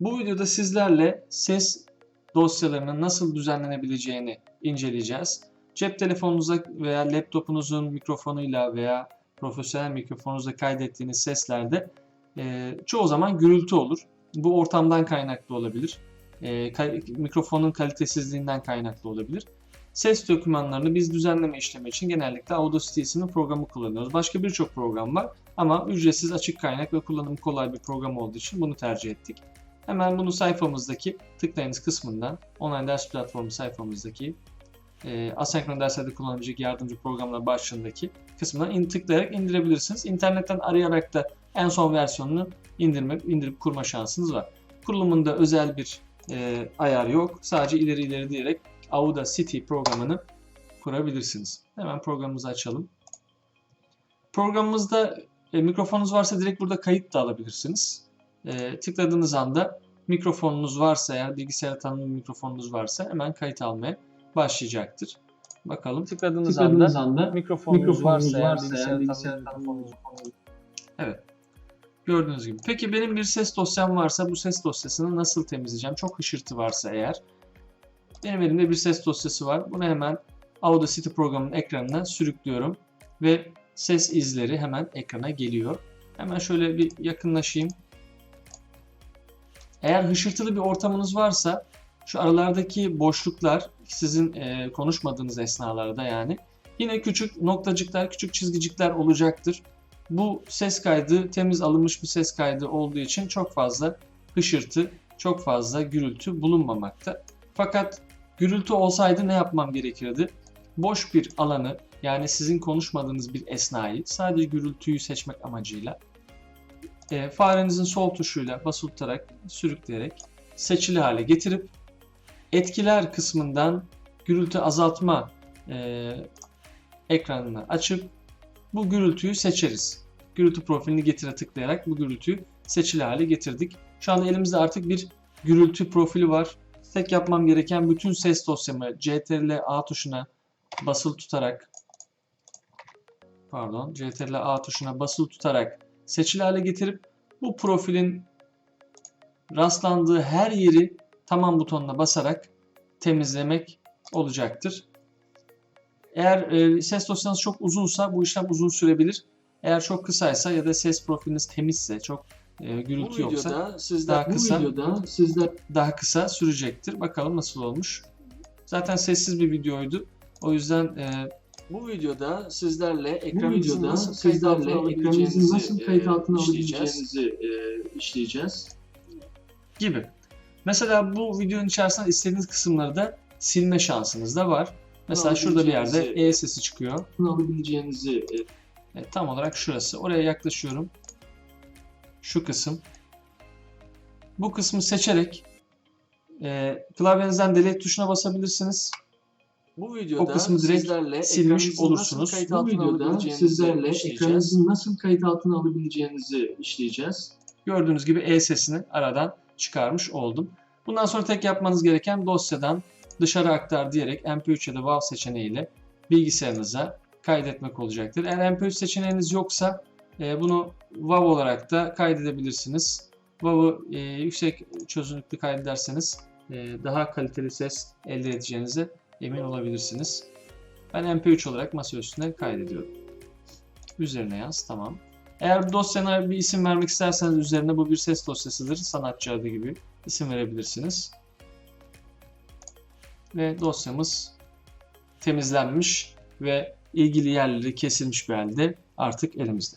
videoda sizlerle ses dosyalarının nasıl düzenlenebileceğini inceleyeceğiz. Cep telefonunuza veya laptopunuzun mikrofonuyla veya profesyonel mikrofonunuzla kaydettiğiniz seslerde e, çoğu zaman gürültü olur. Bu ortamdan kaynaklı olabilir. E, kal- mikrofonun kalitesizliğinden kaynaklı olabilir. Ses dokümanlarını biz düzenleme işlemi için genellikle Audacity isimli programı kullanıyoruz. Başka birçok program var ama ücretsiz açık kaynak ve kullanımı kolay bir program olduğu için bunu tercih ettik. Hemen bunu sayfamızdaki tıklayınız kısmından online ders platformu sayfamızdaki e, asenkron derslerde kullanılacak yardımcı programlar başlığındaki kısmına in, tıklayarak indirebilirsiniz. İnternetten arayarak da en son versiyonunu indirmek, indirip kurma şansınız var. Kurulumunda özel bir e, ayar yok. Sadece ileri ileri diyerek Audacity programını kurabilirsiniz. Hemen programımızı açalım. Programımızda e, mikrofonunuz varsa direkt burada kayıt da alabilirsiniz. E, tıkladığınız anda mikrofonunuz varsa eğer bilgisayar tanımlı mikrofonunuz varsa hemen kayıt almaya başlayacaktır. Bakalım tıkladığınız, Tıkladığınız anda, anda mikrofonunuz, mikrofonunuz varsa, varsa eğer bilgisayar tanımlı Evet. Gördüğünüz gibi. Peki benim bir ses dosyam varsa bu ses dosyasını nasıl temizleyeceğim? Çok hışırtı varsa eğer. Benim elimde bir ses dosyası var. Bunu hemen Audacity programının ekranına sürüklüyorum. Ve ses izleri hemen ekrana geliyor. Hemen şöyle bir yakınlaşayım. Eğer hışırtılı bir ortamınız varsa şu aralardaki boşluklar sizin e, konuşmadığınız esnalarda yani yine küçük noktacıklar, küçük çizgicikler olacaktır. Bu ses kaydı temiz alınmış bir ses kaydı olduğu için çok fazla hışırtı, çok fazla gürültü bulunmamakta. Fakat gürültü olsaydı ne yapmam gerekirdi? Boş bir alanı yani sizin konuşmadığınız bir esnayı sadece gürültüyü seçmek amacıyla e, farenizin sol tuşuyla basılı tutarak sürükleyerek seçili hale getirip etkiler kısmından gürültü azaltma e, ekranını açıp bu gürültüyü seçeriz. Gürültü profilini getire tıklayarak bu gürültüyü seçili hale getirdik. Şu anda elimizde artık bir gürültü profili var. Tek yapmam gereken bütün ses dosyamı CTRL A tuşuna basılı tutarak pardon CTRL A tuşuna basılı tutarak seçili hale getirip bu profilin rastlandığı her yeri tamam butonuna basarak temizlemek olacaktır. Eğer e, ses dosyanız çok uzunsa bu işlem uzun sürebilir. Eğer çok kısaysa ya da ses profiliniz temizse, çok e, gürültü Bu yoksa videoda sizler daha kısa bu videoda sizler daha kısa sürecektir. Bakalım nasıl olmuş. Zaten sessiz bir videoydu. O yüzden e, bu videoda sizlerle videoda nasıl kayıt altına alabileceğinizi nasıl kayıt altına işleyeceğiz. e, işleyeceğiz gibi. Mesela bu videonun içerisinde istediğiniz kısımları da silme şansınız da var. Mesela şurada bir yerde E sesi çıkıyor. Bunu alabileceğinizi e, Evet, tam olarak şurası. Oraya yaklaşıyorum. Şu kısım. Bu kısmı seçerek e, klavyenizden delete tuşuna basabilirsiniz. Bu videoda O kısmı direkt sizlerle silmiş olursunuz. Bu videoda sizlerle ekranınızın nasıl kayıt altına alabileceğinizi işleyeceğiz. Gördüğünüz gibi E sesini aradan çıkarmış oldum. Bundan sonra tek yapmanız gereken dosyadan dışarı aktar diyerek MP3 ya da WAV seçeneğiyle bilgisayarınıza kaydetmek olacaktır. Eğer MP3 seçeneğiniz yoksa e, bunu WAV olarak da kaydedebilirsiniz. WAV'ı e, yüksek çözünürlüklü kaydederseniz e, daha kaliteli ses elde edeceğinize emin olabilirsiniz. Ben MP3 olarak masa üstüne kaydediyorum. Üzerine yaz. Tamam. Eğer dosyana bir isim vermek isterseniz üzerine bu bir ses dosyasıdır. Sanatçı adı gibi isim verebilirsiniz. Ve dosyamız temizlenmiş ve ilgili yerleri kesilmiş bir halde artık elimizde.